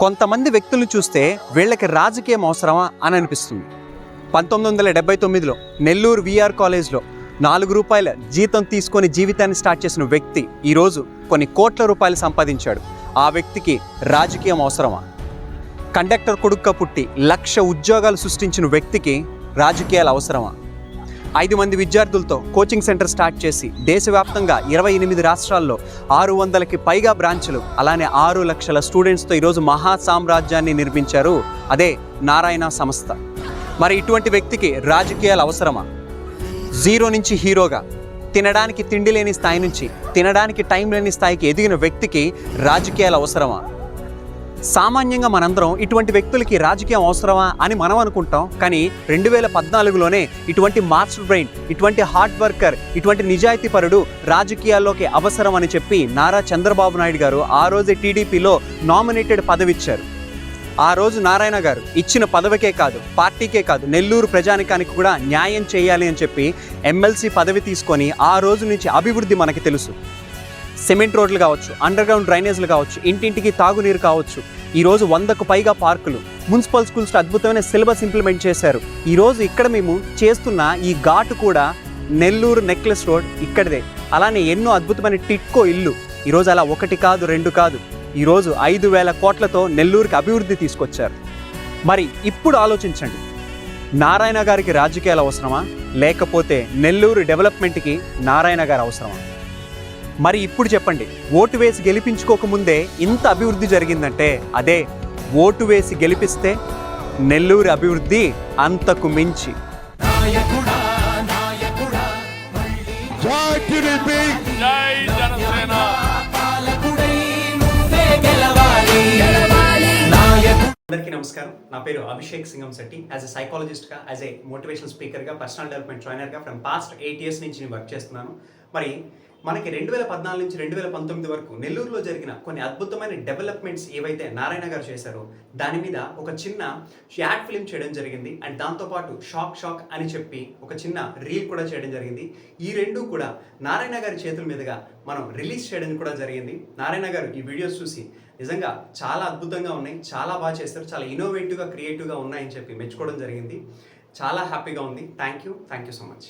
కొంతమంది వ్యక్తులను చూస్తే వీళ్ళకి రాజకీయం అవసరమా అని అనిపిస్తుంది. పంతొమ్మిది వందల డెబ్బై తొమ్మిదిలో నెల్లూరు విఆర్ కాలేజ్లో నాలుగు రూపాయల జీతం తీసుకొని జీవితాన్ని స్టార్ట్ చేసిన వ్యక్తి ఈరోజు కొన్ని కోట్ల రూపాయలు సంపాదించాడు. ఆ వ్యక్తికి రాజకీయం అవసరమా? కండక్టర్ కొడుక్క పుట్టి లక్ష ఉద్యోగాలు సృష్టించిన వ్యక్తికి రాజకీయాలు అవసరమా? ఐదు మంది విద్యార్థులతో కోచింగ్ సెంటర్ స్టార్ట్ చేసి దేశవ్యాప్తంగా ఇరవై ఎనిమిది రాష్ట్రాల్లో ఆరు వందలకి పైగా బ్రాంచ్లు అలానే ఆరు లక్షల స్టూడెంట్స్తో ఈరోజు మహా సామ్రాజ్యాన్ని నిర్మించారు అదే నారాయణ సంస్థ. మరి ఇటువంటి వ్యక్తికి రాజకీయాలు అవసరమా? జీరో నుంచి హీరోగా తినడానికి తిండి లేని స్థాయి నుంచి తినడానికి టైం లేని స్థాయికి ఎదిగిన వ్యక్తికి రాజకీయాలు అవసరమా? సామాన్యంగా మనందరం ఇటువంటి వ్యక్తులకి రాజకీయం అవసరమా అని మనం అనుకుంటాం కానీ రెండు వేల పద్నాలుగులోనే ఇటువంటి మాస్టర్ బ్రెయిన్ ఇటువంటి హార్డ్ వర్కర్ ఇటువంటి నిజాయితీపరుడు రాజకీయాల్లోకి అవసరం అని చెప్పి నారా చంద్రబాబు నాయుడు గారు ఆ రోజే టీడీపీలో నామినేటెడ్ పదవి ఇచ్చారు ఆ రోజు నారాయణ గారు ఇచ్చిన పదవికే కాదు పార్టీకే కాదు నెల్లూరు ప్రజానికానికి కూడా న్యాయం చేయాలి అని చెప్పి ఎమ్మెల్సీ పదవి తీసుకొని ఆ రోజు నుంచి అభివృద్ధి మనకి తెలుసు. సిమెంట్ రోడ్లు కావచ్చు అండర్ గ్రౌండ్ డ్రైనేజ్లు కావచ్చు ఇంటింటికి తాగునీరు కావచ్చు. ఈరోజు వందకు పైగా పార్కులు మున్సిపల్ స్కూల్స్ అద్భుతమైన సిలబస్ ఇంప్లిమెంట్ చేశారు. ఈరోజు ఇక్కడ మేము చేస్తున్న ఈ ఘాటు కూడా నెల్లూరు నెక్లెస్ రోడ్ ఇక్కడిదే. అలానే ఎన్నో అద్భుతమైన టిట్కో ఇల్లు. ఈరోజు అలా ఒకటి కాదు రెండు కాదు. ఈరోజు ఐదు వేల కోట్లతో నెల్లూరుకి అభివృద్ధి తీసుకొచ్చారు. మరి ఇప్పుడు ఆలోచించండి. నారాయణ గారికి రాజకీయాలు అవసరమా? లేకపోతే నెల్లూరు డెవలప్మెంట్కి నారాయణ గారు అవసరమా? మరి ఇప్పుడు చెప్పండి ఓటు వేసి గెలిపించుకోకముందే ఇంత అభివృద్ధి జరిగిందంటే అదే ఓటు వేసి గెలిపిస్తే నెల్లూరు అభివృద్ధి అంతకు మించి. జై టీడీపీ జై జనసేన. అందరికీ నమస్కారం. నా పేరు అభిషేక్ సింగం శెట్టి. యాజ్ ఎ సైకాలజిస్ట్గా యాజ్ ఎ మోటివేషనల్ స్పీకర్గా పర్సనల్ డెవలప్మెంట్ ట్రైనర్గా ఫ్రమ్ పాస్ట్ ఎయిట్ ఇయర్స్ నుంచి నేను వర్క్ చేస్తున్నాను. మరి మనకి రెండు వేల పద్నాలుగు నుంచి రెండు వేల పంతొమ్మిది వరకు నెల్లూరులో జరిగిన కొన్ని అద్భుతమైన డెవలప్మెంట్స్ ఏవైతే నారాయణ గారు చేశారో దాని మీద ఒక చిన్న యాడ్ ఫిలిం చేయడం జరిగింది. అండ్ దాంతోపాటు షాక్ షాక్ అని చెప్పి ఒక చిన్న రీల్ కూడా చేయడం జరిగింది. ఈ రెండు కూడా నారాయణ గారి చేతుల మీదుగా మనం రిలీజ్ చేయడం కూడా జరిగింది. నారాయణ గారు ఈ వీడియోస్ చూసి నిజంగా చాలా అద్భుతంగా ఉన్నాయి చాలా బాగా చేస్తారు చాలా ఇన్నోవేటివ్గా క్రియేటివ్గా ఉన్నాయని చెప్పి మెచ్చుకోవడం జరిగింది. చాలా హ్యాపీగా ఉంది. Thank you thank you so much